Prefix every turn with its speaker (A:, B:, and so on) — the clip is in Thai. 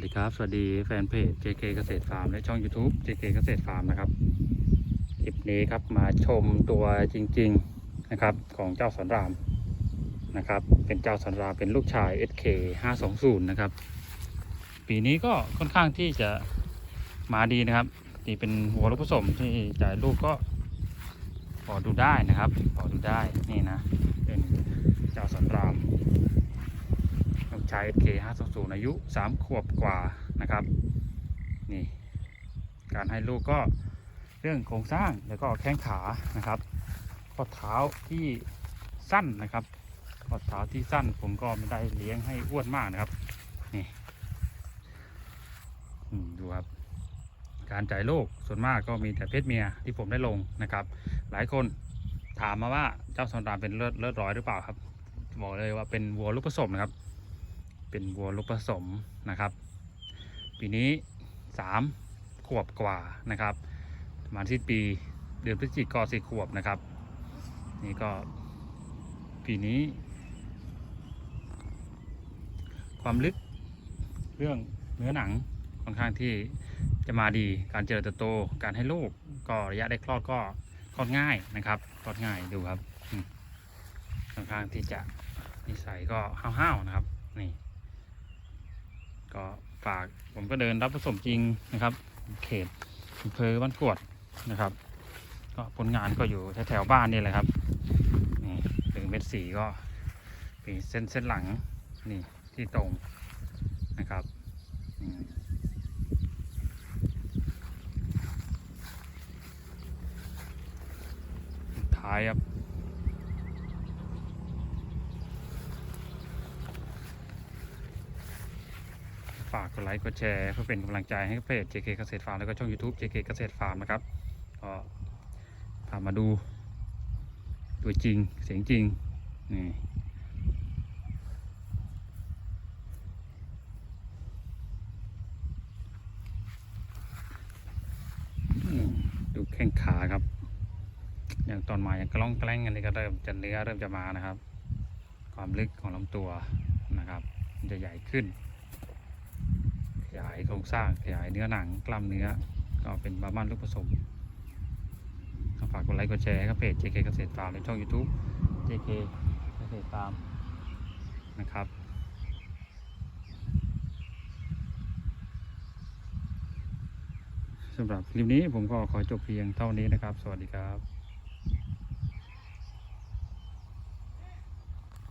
A: สดีครับ สวัสดีแฟนเพจ JK เกษตรฟาร์มและช่อง YouTube JK เกษตรฟาร์มนะครับ คลิปนี้ครับมาชมตัวจริง ๆนะครับของเจ้าสอนรามนะครับ เป็นเจ้าสอนรามเป็นลูกชาย SK 520นะครับ ปีนี้ก็ค่อนข้างที่จะมาดีนะครับนี่เป็นหัวลูกผสมที่จ่ายลูกก็พอดูได้นะครับพอดูได้นี่นะเป็นเจ้าสอนราม ลูก ชาย SK 520อายุ 3 ขวบกว่านะครับ นี่ การให้ลูกก็เรื่องโครงสร้างแล้วก็แข้งขานะครับข้อเท้าที่สั้นนะครับข้อเท้าที่สั้นผมก็ไม่ได้เลี้ยงให้อ้วนมากนะครับ นี่ดูครับ การจ่ายลูกส่วนมากก็มีแต่เพศเมียที่ผมได้ลงนะครับ หลายคนถามมาว่าเจ้าสอนรามเป็นเลือดเลือดร้อยหรือเปล่าครับ บอกเลยว่าเป็นวัวลูกผสมนะครับ เป็นวัวลูกผสมนะครับ ปีนี้สามขวบกว่านะครับประมาณที่ปีเดือนพฤศจิกาสี่ขวบนะครับ นี่ก็ปีนี้ ความลึกเรื่องเนื้อหนังค่อนข้างที่จะมาดีการเจริญเติบโตการให้ลูกก็ระยะได้คลอดก็คลอดง่ายนะครับคลอดง่ายดูครับค่อนข้างที่จะนิสัยก็ห้าวๆนะครับนี่ ก็ฝากผมก็เดินรับผสมจริงนะครับ เขตอำเภอบ้านกวดนะครับ ก็ผลงานก็อยู่แถวๆบ้านนี่แหละครับนี่ถึงเม็ดสีก็เป็นเส้นเส้นหลังนี่ที่ตรงนะครับท้ายครับ ฝากกดไลค์กดแชร์เพื่อเป็นกำลังใจให้กับเพจ JK เกษตรฟาร์มแล้วก็ช่อง YouTube JK เกษตรฟาร์มนะครับก็พามาดู ตัวจริงเสียงจริงนี่ดูแข้งขาครับ อย่างตอนมาอย่างกระล่องแกล้งอันนี้ก็เริ่มจะเนื้อเริ่มจะมานะครับ ความลึกของลำตัวนะครับ จะใหญ่ขึ้น ขยายโครงสร้างขยายเนื้อหนังกล้ามเนื้อ ก็เป็นบาบ้านลูกผสมฝากกดไลค์กดแชร์ให้กับเพจ JK เกษตรฟาร์มในช่อง YouTube JK เกษตรฟาร์มนะครับสำหรับคลิปนี้ผมก็ขอจบเพียงเท่านี้นะครับ สวัสดีครับ